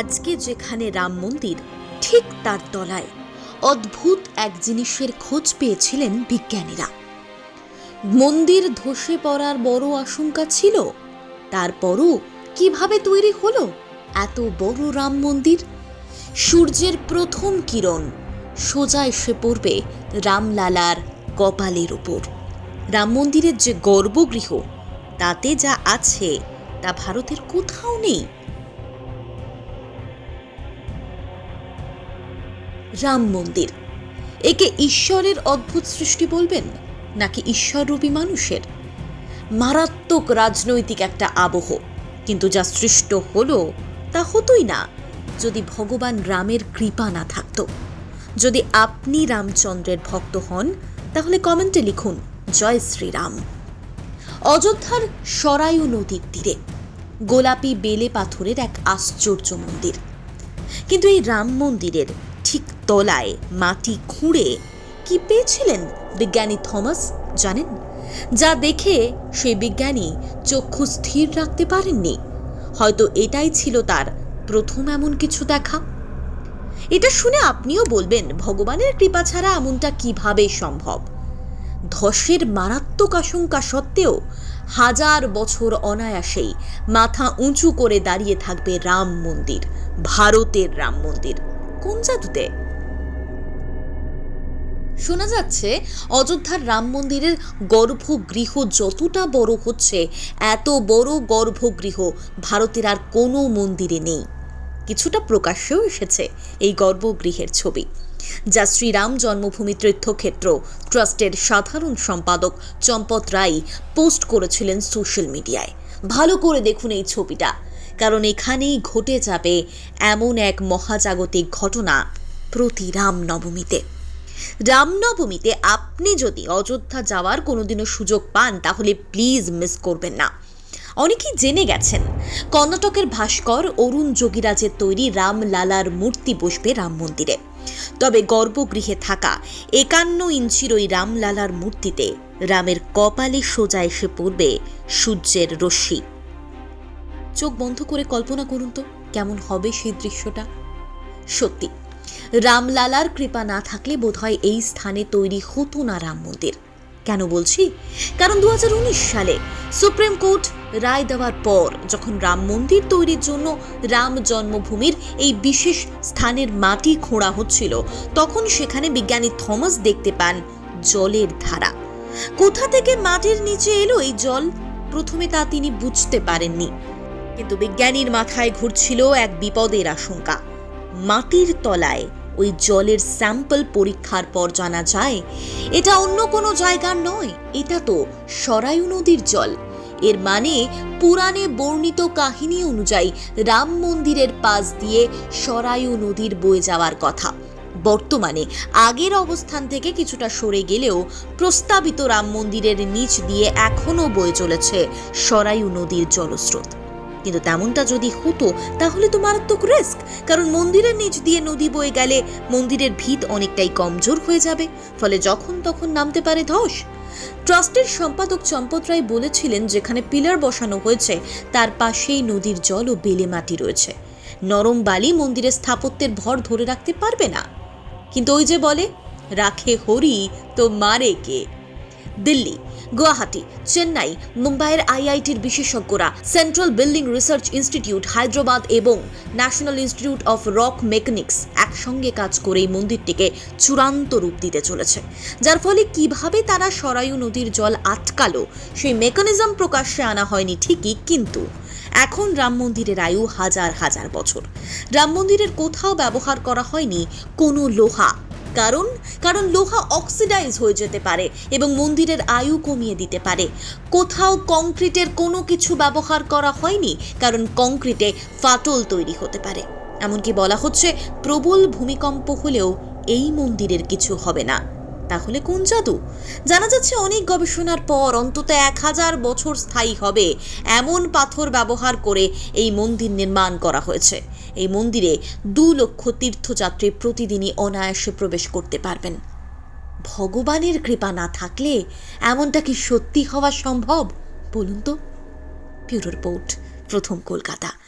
আজকে যেখানে রাম মন্দির, ঠিক তার তলায় অদ্ভুত এক জিনিসের খোঁজ পেয়েছিলেন বিজ্ঞানীরা। মন্দির ধসে পড়ার বড় আশঙ্কা ছিল, তারপরও কীভাবে তৈরি হলো এত বড় রাম মন্দির? সূর্যের প্রথম কিরণ সোজা এসে পড়বে রামলালার কপালের ওপর রাম মন্দিরের যে গর্ভগৃহ, তাতে যা আছে তা ভারতের কোথাও নেই। রাম মন্দির। একে ঈশ্বরের অদ্ভুত সৃষ্টি বলবেন, নাকি ঈশ্বররূপী মানুষের? মারাত্মক রাজনৈতিক একটা আবহ, কিন্তু যা সৃষ্ট হলো তা হতোই না, যদি ভগবান রামের কৃপা না থাকতো। যদি আপনি রামচন্দ্রের ভক্ত হন, তাহলে কমেন্টে লিখুন, জয় শ্রীরাম। অযোধ্যার সরায়ু নদীর তীরে, গোলাপি বেলে পাথরের এক আশ্চর্য মন্দির। কিন্তু এই রাম মন্দিরের ঠিক তলায় মাটি খুঁড়ে কি পেয়েছিলেন বিজ্ঞানী থমাস জানেন? যা দেখে সেই বিজ্ঞানী চক্ষু স্থির রাখতে পারেননি। হয়তো এটাই ছিল তার প্রথম এমন কিছু দেখা। এটা শুনে আপনিও বলবেন, ভগবানের কৃপা ছাড়া এমনটা কীভাবে সম্ভব? ধসের মারাত্মক আশঙ্কা সত্ত্বেও হাজার বছর অনায়াসেই মাথা উঁচু করে দাঁড়িয়ে থাকবে রাম মন্দির, ভারতের রাম মন্দির। কোন জাদুতে? শোনা যাচ্ছে, অযোধ্যার রাম মন্দিরের গর্ভগৃহ যতটা বড় হচ্ছে, এত বড় গর্ভগৃহ ভারতের আর কোনো মন্দিরে নেই। কিছুটা প্রকাশ্যেও এসেছে এই গর্ভগৃহের ছবি, যা শ্রীরাম জন্মভূমি তীর্থক্ষেত্র ট্রাস্টের সাধারণ সম্পাদক চম্পত রায় পোস্ট করেছিলেন সোশ্যাল মিডিয়ায়। ভালো করে দেখুন এই ছবিটা। কারণ এখানেই ঘটে যাবে এমন এক মহাজাগতিক ঘটনা প্রতি রামনবমীতে। রামনবমীতে আপনি যদি অযোধ্যা যাওয়ার কোনোদিনও সুযোগ পান, তাহলে প্লিজ মিস করবেন না। অনেকেই জেনে গেছেন, কর্ণাটকের ভাস্কর অরুণ যোগীরাজের তৈরি রামলালার মূর্তি বসবে রাম মন্দিরে। তবে গর্ভগৃহে থাকা একান্ন ইঞ্চির ওই রামলালার মূর্তিতে রামের কপালে সোজা এসে পড়বে সূর্যের রশ্মি। চোখ বন্ধ করে কল্পনা করুন তো, কেমন হবে সেই দৃশ্যটা? সত্যি, রামলালার কৃপা না থাকলে বোধহয় এই স্থানে তৈরি হতো না রাম মন্দির। কেন বলছি? কারণ দু হাজার উনিশ সালে সুপ্রিম কোর্ট রায় দেওয়ার পর যখন রাম মন্দির তৈরির জন্য রাম জন্মভূমির এই বিশেষ স্থানের মাটি খোঁড়া হচ্ছিল, তখন সেখানে বিজ্ঞানী থমাস দেখতে পান জলের ধারা। কোথা থেকে মাটির নিচে এলো এই জল? প্রথমে তা তিনি বুঝতে পারেননি। কিন্তু বিজ্ঞানীর মাথায় ঘুরছিল এক বিপদের আশঙ্কা। মাটির তলায় ওই জলের স্যাম্পল পরীক্ষার পর জানা যায়, এটা অন্য কোনো জায়গার নয়, এটা তো সরায়ু নদীর জল। এর মানে পুরাণে বর্ণিত কাহিনী অনুযায়ী রাম মন্দিরের পাশ দিয়ে সরায়ু নদীর বয়ে যাওয়ার কথা। বর্তমানে আগের অবস্থান থেকে কিছুটা সরে গেলেও প্রস্তাবিত রাম মন্দিরের নিচ দিয়ে এখনও বয়ে চলেছে সরায়ু নদীর জলস্রোত। কিন্তু তেমনটা যদি হতো, তাহলে তো মারাত্মক রিস্ক কারণ মন্দিরের নিচ দিয়ে নদী বয়ে গেলে মন্দিরের ভিত অনেকটাই কমজোর হয়ে যাবে। ফলে যখন তখন নামতে পারে ধস। ট্রাস্টের সম্পাদক চম্পত রায় বলেছিলেন, যেখানে পিলার বসানো হয়েছে, তার পাশেই নদীর জল ও বেলে মাটি রয়েছে। নরম বালি মন্দিরের স্থাপত্যের ভর ধরে রাখতে পারবে না। কিন্তু ওই যে বলে, রাখে হরি তো মারে কে? দিল্লি, গুয়াহাটি, চেন্নাই, মুম্বাইয়ের আইআইটির বিশেষজ্ঞরা central building research institute Hyderabad এবং national institute of rock mechanics একসঙ্গে কাজ করে এই মন্দিরটিকে চূড়ান্ত রূপ দিতে চলেছে। যার ফলে কীভাবে তারা সরায়ু নদীর জল আটকালো, সেই মেকানিজম প্রকাশ্যে আনা হয়নি ঠিকই, কিন্তু এখন রাম মন্দিরের আয়ু হাজার হাজার বছর। রাম মন্দিরের কোথাও ব্যবহার করা হয়নি কোনো লোহা কারণ কারণ লোহা অক্সিডাইজ হয়ে যেতে পারে এবং মন্দিরের আয়ু কমিয়ে দিতে পারে। কোথাও কংক্রিটের কোনো কিছু ব্যবহার করা হয়নি, কারণ কংক্রিটে ফাটল তৈরি হতে পারে। এমনকি বলা হচ্ছে, প্রবল ভূমিকম্প হলেও এই মন্দিরের কিছু হবে না। তাহলে কোন জাদু? জানা যাচ্ছে অনেক গবেষণার পর অন্তত এক হাজার বছর স্থায়ী হবে এমন পাথর ব্যবহার করে এই মন্দির নির্মাণ করা হয়েছে। এই মন্দিরে দু লক্ষ তীর্থযাত্রী প্রতিদিনই অনায়াসে প্রবেশ করতে পারবেন। ভগবানের কৃপা না থাকলে এমনটা কি সত্যি হওয়া সম্ভব? বলুন তো। ব্যুরো প্রথম কলকাতা।